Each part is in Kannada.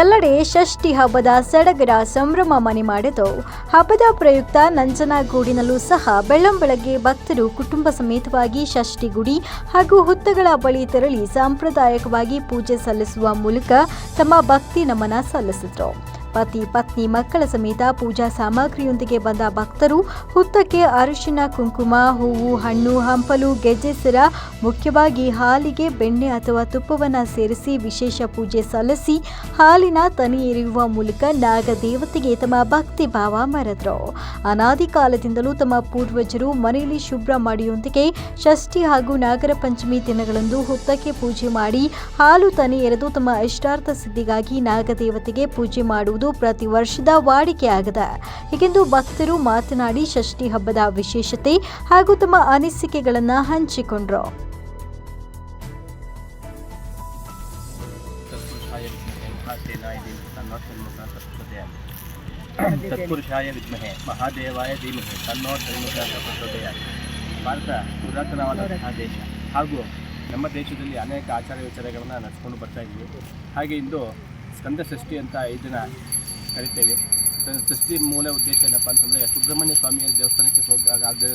ಎಲ್ಲೆಡೆ ಷಷ್ಠಿ ಹಬ್ಬದ ಸಡಗರ ಸಂಭ್ರಮ ಮನೆ ಮಾಡಿತು. ಹಬ್ಬದ ಪ್ರಯುಕ್ತ ನಂಜನಗೂಡಿನಲ್ಲೂ ಸಹ ಬೆಳ್ಳಂಬೆಳಗ್ಗೆ ಭಕ್ತರು ಕುಟುಂಬ ಸಮೇತವಾಗಿ ಷಷ್ಠಿ ಗುಡಿ ಹಾಗೂ ಹುತ್ತಗಳ ಬಳಿ ತೆರಳಿ ಸಾಂಪ್ರದಾಯಿಕವಾಗಿ ಪೂಜೆ ಸಲ್ಲಿಸುವ ಮೂಲಕ ತಮ್ಮ ಭಕ್ತಿ ನಮನ ಸಲ್ಲಿಸಿದರು. ಪತಿ ಪತ್ನಿ ಮಕ್ಕಳ ಸಮೇತ ಪೂಜಾ ಸಾಮಗ್ರಿಯೊಂದಿಗೆ ಬಂದ ಭಕ್ತರು ಹುತ್ತಕ್ಕೆ ಅರಿಶಿನ, ಕುಂಕುಮ, ಹೂವು, ಹಣ್ಣು, ಹಂಪಲು, ಗೆಜ್ಜೆ, ಸಿರ, ಮುಖ್ಯವಾಗಿ ಹಾಲಿಗೆ ಬೆಣ್ಣೆ ಅಥವಾ ತುಪ್ಪವನ್ನು ಸೇರಿಸಿ ವಿಶೇಷ ಪೂಜೆ ಸಲ್ಲಿಸಿ ಹಾಲಿನ ತನಿ ಎರೆಯುವ ಮೂಲಕ ನಾಗದೇವತೆಗೆ ತಮ್ಮ ಭಕ್ತಿ ಭಾವ ಮರೆದರು ಅನಾದಿ ಕಾಲದಿಂದಲೂ ತಮ್ಮ ಪೂರ್ವಜರು ಮನೆಯಲ್ಲಿ ಶುಭ್ರ ಮಾಡಿಯೊಂದಿಗೆ ಷಷ್ಠಿ ಹಾಗೂ ನಾಗರ ಪಂಚಮಿ ದಿನಗಳಂದು ಹುತ್ತಕ್ಕೆ ಪೂಜೆ ಮಾಡಿ ಹಾಲು ತನಿ ಎರೆದು ತಮ್ಮ ಇಷ್ಟಾರ್ಥ ಸಿದ್ಧಿಗಾಗಿ ನಾಗದೇವತೆಗೆ ಪೂಜೆ ಮಾಡುವುದು ಪ್ರತಿ ವರ್ಷದ ವಾಡಿಕೆಯಾಗಿದೆ ಹೀಗೆಂದು ಭಕ್ತರು ಮಾತನಾಡಿ ಷಷ್ಠಿ ಹಬ್ಬದ ವಿಶೇಷತೆ ಹಾಗೂ ತಮ್ಮ ಅನಿಸಿಕೆಗಳನ್ನು ಹಂಚಿಕೊಂಡರು. ತತ್ಪುರುಷಾಯ ವಿದ್ಮಹೆ ಮಹಾದೇವಾಯ ಧೀಮಹೆ. ತನ್ನೋ ಧರ್ಮಕ ಪ್ರಚೋದಯಾಮಿ ಭಾರತ ಪುರಾತನವಾದಂತಹ ದೇಶ ಹಾಗೂ ನಮ್ಮ ದೇಶದಲ್ಲಿ ಅನೇಕ ಆಚಾರ ವಿಚಾರಗಳನ್ನು ನಡೆಸ್ಕೊಂಡು ಬರ್ತಾ ಇದ್ವಿ ಹಾಗೆ ಇಂದು ಸ್ಕಂದ ಷಷ್ಠಿ ಅಂತ ಈ ದಿನ ಕರಿತೇವೆ ಷಷ್ಠಿ ಮೂಲ ಉದ್ದೇಶ ಏನಪ್ಪ ಅಂತಂದರೆ ಸುಬ್ರಹ್ಮಣ್ಯ ಸ್ವಾಮಿಯ ದೇವಸ್ಥಾನಕ್ಕೆ ಹೋಗಿ ಆಗದೇ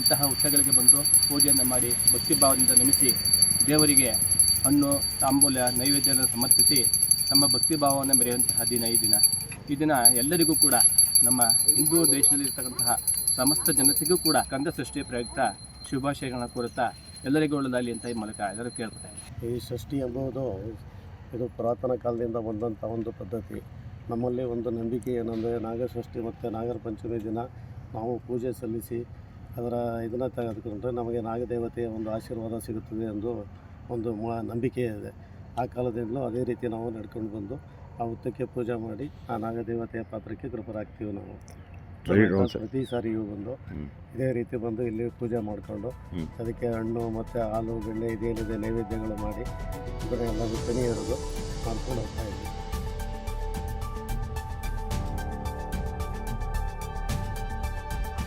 ಇಂತಹ ಉತ್ಸವಗಳಿಗೆ ಬಂದು ಪೂಜೆಯನ್ನು ಮಾಡಿ ಭಕ್ತಿ ಭಾವದಿಂದ ನೆನೆಸಿ ದೇವರಿಗೆ ಹಣ್ಣು, ತಾಂಬೂಲ ನೈವೇದ್ಯವನ್ನು ಸಮರ್ಪಿಸಿ ತಮ್ಮ ಭಕ್ತಿ ಭಾವವನ್ನು ಮೆರೆಯುವಂತಹ ದಿನ ಈ ದಿನ. ಈ ದಿನ ಎಲ್ಲರಿಗೂ ಕೂಡ ನಮ್ಮ ಹಿಂದೂ ದೇಶದಲ್ಲಿ ಇರ್ತಕ್ಕಂತಹ ಸಮಸ್ತ ಜನತೆಗೂ ಕೂಡ ಕಂದ ಸೃಷ್ಟಿಯ ಪ್ರಯುಕ್ತ ಶುಭಾಶಯಗಳನ್ನು ಕೋರುತ್ತಾ ಎಲ್ಲರಿಗೂ ಒಳ್ಳೆಯದಾಗಲಿ ಅಂತ ಈ ಮೂಲಕ ಎಲ್ಲರೂ ಕೇಳ್ತಾರೆ ಈ ಷಷ್ಠಿ ಎಂಬುದು ಇದು ಪುರಾತನ ಕಾಲದಿಂದ ಬಂದಂಥ ಒಂದು ಪದ್ಧತಿ. ನಮ್ಮಲ್ಲಿ ಒಂದು ನಂಬಿಕೆ ಏನಂದರೆ ನಾಗಷಷ್ಠಿ ಮತ್ತು ನಾಗರ ಪಂಚಮಿ ದಿನ ನಾವು ಪೂಜೆ ಸಲ್ಲಿಸಿ ಅದರ ಇದನ್ನು ತೆಗೆದುಕೊಂಡ್ರೆ ನಮಗೆ ನಾಗದೇವತೆಯ ಒಂದು ಆಶೀರ್ವಾದ ಸಿಗುತ್ತದೆ ಎಂದು ಒಂದು ನಂಬಿಕೆ ಇದೆ. ಆ ಕಾಲದಿಂದಲೂ ಅದೇ ರೀತಿ ನಾವು ನಡ್ಕೊಂಡು ಬಂದು ಆ ಹುತ್ತಕ್ಕೆ ಪೂಜೆ ಮಾಡಿ ಆ ನಾಗದೇವತೆಯ ಪಾತ್ರಕ್ಕೆ ಕೃಪರಾಗ್ತೀವಿ ನಾವು. ಪ್ರತಿ ಸಾರಿಯೂ ಬಂದು ಇದೇ ರೀತಿ ಬಂದು ಇಲ್ಲಿ ಪೂಜೆ ಮಾಡಿಕೊಂಡು ಅದಕ್ಕೆ ಹಣ್ಣು ಮತ್ತು ಹಾಲು ಬೆಣ್ಣೆ ಇದೇನಿದೆ ನೈವೇದ್ಯಗಳು ಮಾಡಿ ಇದನ್ನೆಲ್ಲ ಬಿತ್ತನೆ ಇರೋದು ಮಾಡ್ಕೊಂಡು ಹೋಗ್ತಾ ಇದ್ವಿ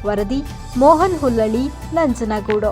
ವರದಿ ಮೋಹನ್ ಹುಲ್ಲಳ್ಳಿ ನಂಜನಗೂಡು.